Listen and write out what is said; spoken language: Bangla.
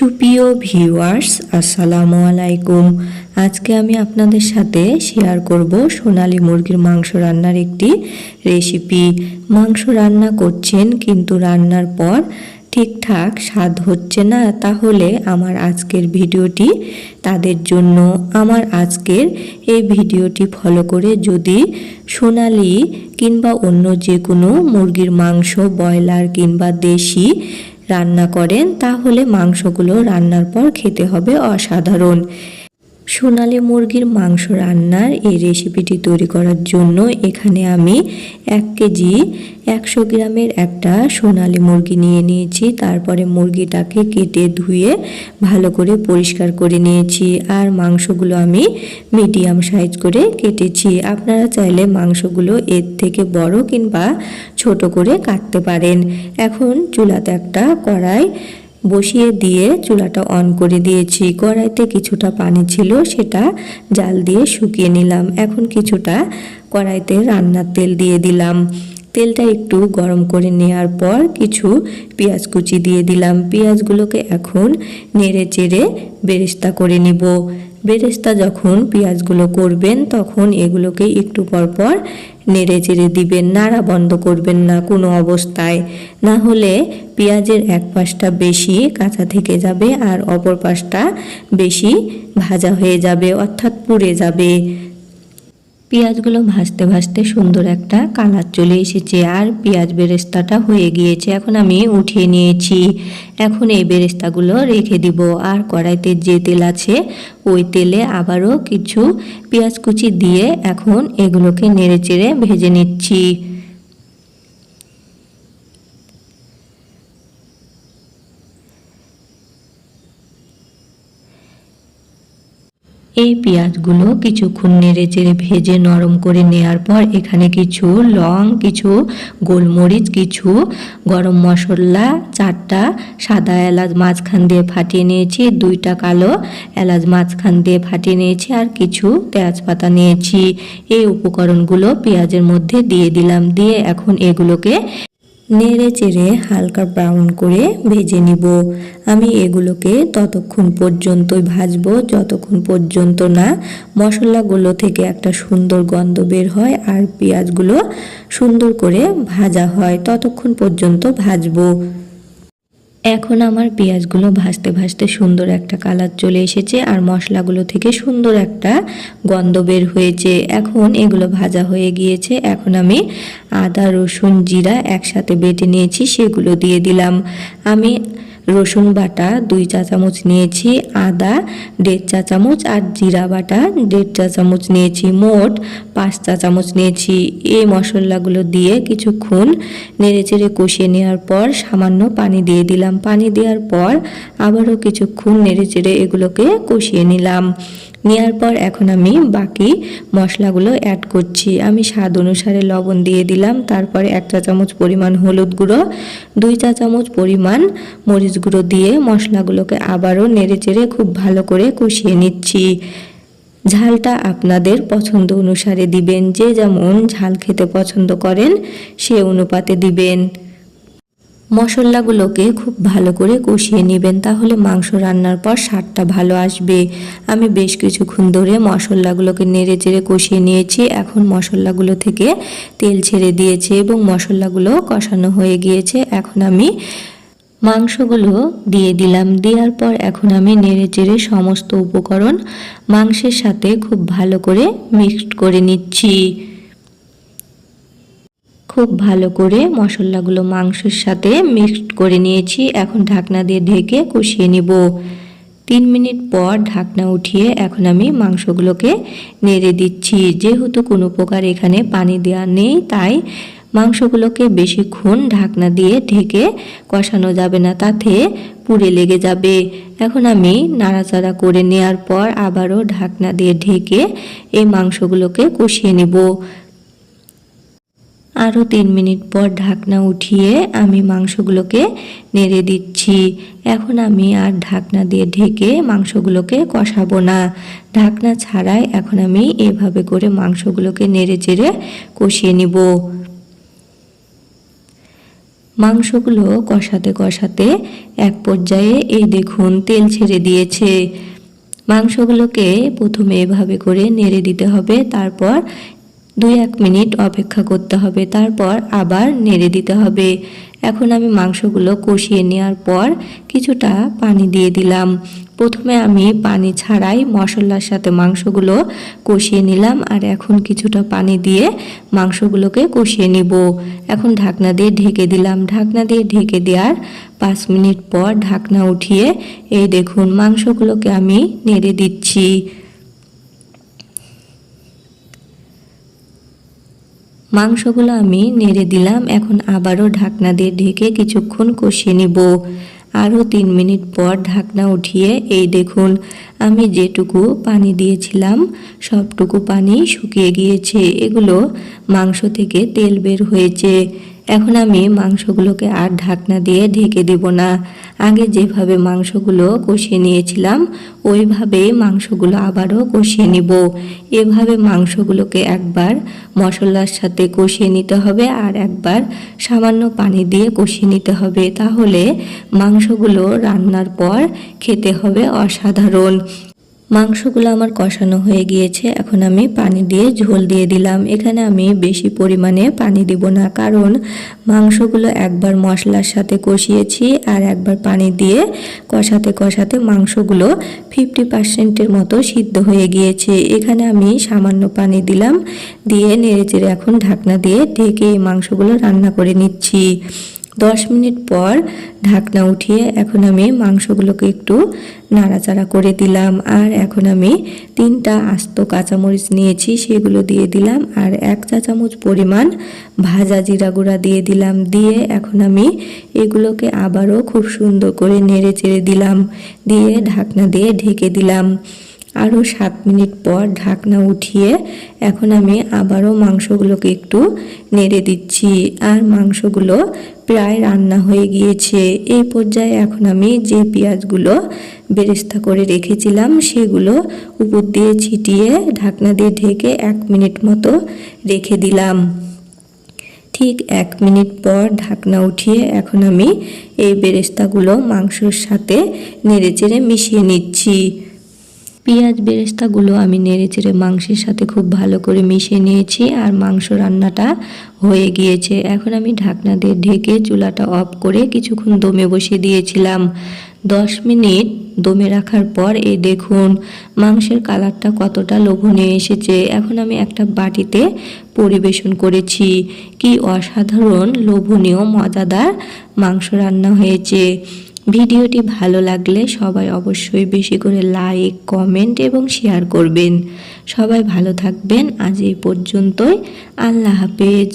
সুপ্রিয় ভিউয়ার্স, আসসালামু আলাইকুম। আজকে আমি আপনাদের সাথে শেয়ার করব সোনালি মুরগির মাংস রান্নার একটি রেসিপি মাংস রান্না করছেন, কিন্তু রান্নার পর ঠিকঠাক স্বাদ হচ্ছে না। তাহলে আমার আজকের ভিডিওটি তাদের জন্য, আমার আজকের এই ভিডিওটি ফলো করে যদি সোনালি কিংবা অন্য যে কোনো মুরগির মাংস, ব্রয়লার কিংবা দেশি রান্না করেন তাহলে মাংসগুলো রান্নার পর খেতে হবে অসাধারণ। সোনালি মুরগির মাংস রান্নার এই রেসিপিটি তৈরি করার জন্য এখানে আমি এক কেজি একশো গ্রামের একটা সোনালি মুরগি নিয়ে নিয়েছি। তারপরে মুরগিটাকে কেটে ধুয়ে ভালো করে পরিষ্কার করে নিয়েছি। আর মাংসগুলো আমি মিডিয়াম সাইজ করে কেটেছি। আপনারা চাইলে মাংসগুলো এর থেকে বড় কিংবা ছোট করে কাটতে পারেন। এখন চুলাতে একটা কড়াই বসিয়ে দিয়ে চুলাটা অন করে দিয়েছি। কড়াইতে কিছুটা পানি ছিল, সেটা জাল দিয়ে শুকিয়ে নিলাম। এখন কিছুটা কড়াইতে রান্নার তেল দিয়ে দিলাম। তেলটা একটু গরম করে নেওয়ার পর কিছু পেঁয়াজ কুচি দিয়ে দিলাম। পেঁয়াজগুলোকে এখন নেড়ে চেড়ে বেরেস্তা করে নিব। বেরেস্তা যখন পেঁয়াজগুলো করবেন, তখন এগুলোকে একটু পর পর নেড়ে চেড়ে দিবেন, নাড়া বন্ধ করবেন না কোনো অবস্থায়। না হলে পেঁয়াজের এক পাশটা বেশি কাঁচা থেকে যাবে আর অপর পাশটা বেশি ভাজা হয়ে যাবে, অর্থাৎ পুড়ে যাবে। পেঁয়াজগুলো ভাজতে ভাজতে সুন্দর একটা কালার চলে এসেছে আর পেঁয়াজ বেরেস্তাটা হয়ে গিয়েছে। এখন আমি উঠিয়ে নিয়েছি। এখন এই বেরেস্তাগুলো রেখে দিব। আর কড়াইতে যে তেল আছে, ওই তেলে আবারও কিছু পেঁয়াজ কুচি দিয়ে এখন এগুলোকে নেড়ে চেড়ে ভেজে নিচ্ছি। এই পেঁয়াজগুলো কিছুক্ষণ নেড়ে চেড়ে ভেজে নরম করে নেওয়ার পর এখানে কিছু লং, কিছু গোলমরিচ, কিছু গরম মশলা, চারটা সাদা এলাচ মাঝখান দিয়ে ফাটিয়ে নিয়েছি, দুইটা কালো এলাচ মাঝখান দিয়ে ফাটিয়ে নিয়েছি আর কিছু তেজপাতা নিয়েছি। এই উপকরণগুলো পেঁয়াজের মধ্যে দিয়ে দিলাম, দিয়ে এখন এগুলোকে নেড়ে চেড়ে হালকা ব্রাউন করে ভেজে নিব। আমি এগুলোকে ততক্ষণ পর্যন্তই ভাজবো, যতক্ষণ পর্যন্ত না মশলাগুলো থেকে একটা সুন্দর গন্ধ বের হয় আর পেঁয়াজগুলো সুন্দর করে ভাজা হয়, ততক্ষণ পর্যন্ত ভাজবো। এখন আমার পেঁয়াজগুলো ভাজতে ভাজতে সুন্দর একটা কালার চলে এসেছে আর মশলাগুলো থেকে সুন্দর একটা গন্ধ বের হয়েছে। এখন এগুলো ভাজা হয়ে গিয়েছে। এখন আমি আদা, রসুন, জিরা একসাথে বেটে নিয়েছি, সেগুলো দিয়ে দিলাম। আমি রসুন বাটা দুই চা চামচ নিয়েছি, আদা দেড় চা চামচ আর জিরা বাটা দেড় চা চামচ নিয়েছি, মোট পাঁচ চা চামচ নিয়েছি। এই মশলাগুলো দিয়ে কিছুক্ষণ নেড়ে চেড়ে কষিয়ে নেওয়ার পর সামান্য পানি দিয়ে দিলাম। পানি দেওয়ার পর আবারও কিছুক্ষণ নেড়ে চেড়ে এগুলোকে কষিয়ে নিলাম। নেওয়ার পর এখন আমি বাকি মশলাগুলো অ্যাড করছি। আমি স্বাদ অনুসারে লবণ দিয়ে দিলাম, তারপরে এক চা চামচ পরিমাণ হলুদ গুঁড়ো, দুই চা চামচ পরিমাণ মরিচ গুঁড়ো দিয়ে মশলাগুলোকে আবারও নেড়ে চেড়ে খুব ভালো করে কষিয়ে নিচ্ছি। ঝালটা আপনাদের পছন্দ অনুসারে দিবেন, যে যেমন ঝাল খেতে পছন্দ করেন সে অনুপাতে দিবেন। মশলাগুলোকে খুব ভালো করে কষিয়ে নেবেন, তাহলে মাংস রান্নার পর স্বাদটা ভালো আসবে। আমি বেশ কিছুক্ষণ ধরে মশলাগুলোকে নেড়ে চেড়ে কষিয়ে নিয়েছি। এখন মশলাগুলো থেকে তেল ছেড়ে দিয়েছে এবং মশলাগুলো কষানো হয়ে গিয়েছে। এখন আমি মাংসগুলো দিয়ে দিলাম। দেওয়ার পর এখন আমি নেড়ে চেড়ে সমস্ত উপকরণ মাংসের সাথে খুব ভালো করে মিক্সড করে নিচ্ছি। খুব ভালো করে মশলাগুলো মাংসের সাথে মিক্সড করে নিয়েছি। এখন ঢাকনা দিয়ে ঢেকে কষিয়ে নিব। তিন মিনিট পর ঢাকনা উঠিয়ে এখন আমি মাংসগুলোকে নেড়ে দিচ্ছি। যেহেতু কোনো প্রকার এখানে পানি দেওয়া নেই, তাই মাংসগুলোকে বেশিক্ষণ ঢাকনা দিয়ে ঢেকে কষানো যাবে না, তাতে পুড়ে লেগে যাবে। এখন আমি নাড়াচাড়া করে নেওয়ার পর আবারও ঢাকনা দিয়ে ঢেকে এই মাংসগুলোকে কষিয়ে নেব। আরও তিন মিনিট পর ঢাকনা উঠিয়ে আমি মাংসগুলোকে নেড়ে দিচ্ছি। এখন আমি আর ঢাকনা দিয়ে ঢেকে মাংসগুলোকে কষাবো না। ঢাকনা ছাড়াই এখন আমি এভাবে করে মাংসগুলোকে নেড়ে চেড়ে কষিয়ে নিব। মাংসগুলো কষাতে কষাতে এক পর্যায়ে এই দেখুন তেল ছেড়ে দিয়েছে। মাংসগুলোকে প্রথমে এভাবে করে নেড়ে দিতে হবে, তারপর দুই এক মিনিট অপেক্ষা করতে হবে, তারপর আবার নেড়ে দিতে হবে। এখন আমি মাংসগুলো কষিয়ে নেওয়ার পর কিছুটা পানি দিয়ে দিলাম। প্রথমে আমি পানি ছাড়াই মশলার সাথে মাংসগুলো কষিয়ে নিলাম আর এখন কিছুটা পানি দিয়ে মাংসগুলোকে কষিয়ে নিব। এখন ঢাকনা দিয়ে ঢেকে দিলাম। ঢাকনা দিয়ে ঢেকে দেওয়ার পাঁচ মিনিট পর ঢাকনা উঠিয়ে এই দেখুন মাংসগুলোকে আমি নেড়ে দিচ্ছি। মাংসগুলো আমি নেড়ে দিলাম। এখন আবারও ঢাকনা দিয়ে ঢেকে কিছুক্ষণ কষিয়ে নিব। আরও তিন মিনিট পর ঢাকনা উঠিয়ে, এই দেখুন, আমি যেটুকু পানি দিয়েছিলাম, সবটুকু পানি শুকিয়ে গিয়েছে। এগুলো মাংস থেকে তেল বের হয়েছে। এখন আমি মাংসগুলোকে আর ঢাকনা দিয়ে ঢেকে দেব না। আগে যেভাবে মাংসগুলো কষিয়ে নিয়েছিলাম, ওইভাবেই মাংসগুলো আবারও কষিয়ে নিব। এভাবে মাংসগুলোকে একবার মশলার সাথে কষিয়ে নিতে হবে আর একবার সামান্য পানি দিয়ে কষিয়ে নিতে হবে। তাহলে মাংসগুলো রান্নার পর খেতে হবে অসাধারণ। মাংসগুলো আমার কষানো হয়ে গিয়েছে, এখন আমি পানি দিয়ে ঝোল দিয়ে দিলাম। এখানে আমি বেশি পরিমাণে পানি দিব না, কারণ মাংসগুলো একবার মশলার সাথে কষিয়েছি আর একবার পানি দিয়ে কষাতে কষাতে মাংসগুলো ফিফটি পার্সেন্টের মতো সিদ্ধ হয়ে গিয়েছে। এখানে আমি সামান্য পানি দিলাম, দিয়ে নেড়েচেড়ে এখন ঢাকনা দিয়ে ঢেকে মাংসগুলো রান্না করে নিচ্ছি। দশ মিনিট পর ঢাকনা উঠিয়ে এখন আমি মাংসগুলোকে একটু নাড়াচাড়া করে দিলাম। আর এখন আমি তিনটা আস্ত কাঁচামরিচ নিয়েছি, সেগুলো দিয়ে দিলাম। আর এক চা চামচ পরিমাণ ভাজা জিরা গুঁড়া দিয়ে দিলাম। দিয়ে এখন আমি এগুলোকে আবারও খুব সুন্দর করে নেড়ে চেড়ে দিলাম। দিয়ে ঢাকনা দিয়ে ঢেকে দিলাম। আরও সাত মিনিট পর ঢাকনা উঠিয়ে এখন আমি আবারও মাংসগুলোকে একটু নেড়ে দিচ্ছি। আর মাংসগুলো প্রায় রান্না হয়ে গিয়েছে। এই পর্যায়ে এখন আমি যে পেঁয়াজগুলো বেরেস্তা করে রেখেছিলাম, সেগুলো উপর দিয়ে ছিটিয়ে ঢাকনা দিয়ে ঢেকে এক মিনিট মতো রেখে দিলাম। ঠিক এক মিনিট পর ঢাকনা উঠিয়ে এখন আমি এই বেরেস্তাগুলো মাংসর সাথে নেড়েচেড়ে মিশিয়ে নিচ্ছি। পেঁয়াজ বেরেস্তাগুলো আমি নেড়ে চেড়ে মাংসের সাথে খুব ভালো করে মিশিয়ে নিয়েছি আর মাংস রান্নাটা হয়ে গিয়েছে। এখন আমি ঢাকনা দিয়ে ঢেকে চুলাটা অফ করে কিছুক্ষণ দমে বসিয়ে দিয়েছিলাম। দশ মিনিট দমে রাখার পর এই দেখুন, মাংসের কালারটা কতটা লোভনীয় এসেছে। এখন আমি একটা বাটিতে পরিবেশন করেছি। কি অসাধারণ, লোভনীয়, মজাদার মাংস রান্না হয়েছে। ভিডিওটি ভালো লাগলে সবাই অবশ্যই বেশি করে লাইক কমেন্ট এবং শেয়ার করবেন। সবাই ভালো থাকবেন। আজ এই পর্যন্তই। আল্লাহ হাফেজ।